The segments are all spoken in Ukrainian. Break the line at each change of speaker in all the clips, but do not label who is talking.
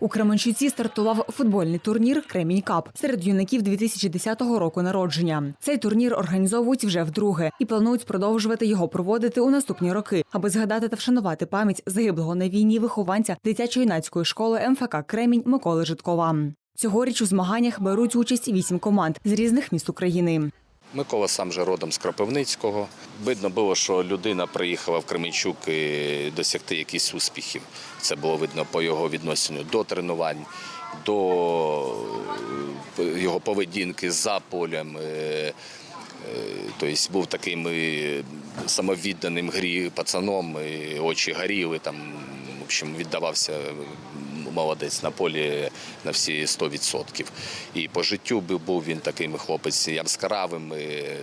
У Кременчуці стартував футбольний турнір Кремінь Кап серед юнаків 2010 року народження. Цей турнір організовують вже вдруге і планують продовжувати його проводити у наступні роки, аби згадати та вшанувати пам'ять загиблого на війні вихованця дитячо-юнацької школи МФК Кремінь Миколи Житкова. Цьогоріч у змаганнях беруть участь вісім команд з різних міст України.
Микола сам же родом з Кропивницького. Видно було, що людина приїхала в Кременчук досягти якихось успіхів. Це було видно по його відношенню до тренувань, до е, його поведінки за полем. Е, е, Тобто був таким самовідданим грі пацаном, очі горіли, там, в общем, віддавався молодець на полі на всі 100%. І по життю був- він таким хлопець яскравим,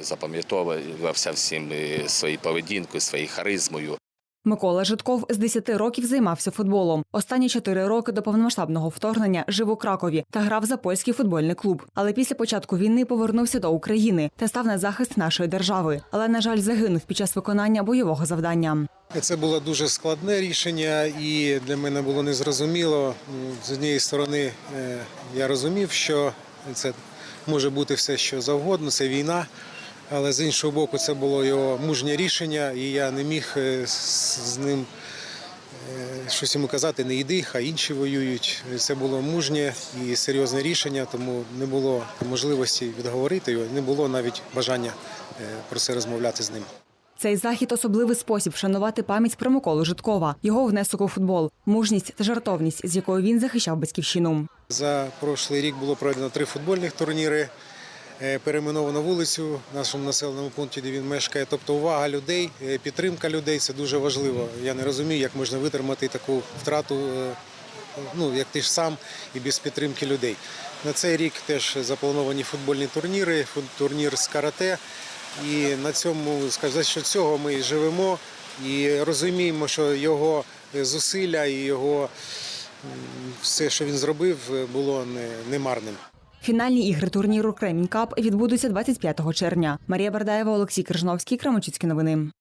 запам'ятовувався всім своєю поведінкою, своєю харизмою.
Микола Житков з 10 років займався футболом. Останні 4 роки до повномасштабного вторгнення жив у Кракові та грав за польський футбольний клуб. Але після початку війни повернувся до України та став на захист нашої держави. Але, на жаль, загинув під час виконання бойового завдання.
Це було дуже складне рішення, і для мене було незрозуміло. З однієї сторони, е, я розумів, що це може бути все, що завгодно, це війна. Але з іншого боку, це було його мужнє рішення, і я не міг е, з ним е, щось йому казати, не йди, хай інші воюють. Це було мужнє і серйозне рішення, тому не було можливості відговорити його, не було навіть бажання е, про це розмовляти з ним.
Цей захід особливий спосіб вшанувати пам'ять про Миколу Житкова, його внесок у футбол, мужність та жартовність, з якою він захищав батьківщину.
За прошлий рік було проведено три футбольних турніри. Е, Перейменовано вулицю в нашому населеному пункті, де він мешкає. Тобто увага людей, е, підтримка людей це дуже важливо. Я не розумію, як можна витримати таку втрату, е, ну як ти ж сам і без підтримки людей. На цей рік теж заплановані футбольні турніри, турнір з карате. І на цьому, скажу, що цього ми живемо і розуміємо, що його зусилля і його все, що він зробив, було не, не марним.
Фінальні ігри турніру Кремінь Кап відбудуться 25 червня. Марія Бардаєва, Олексій Крижновський, Кременчуцькі новини.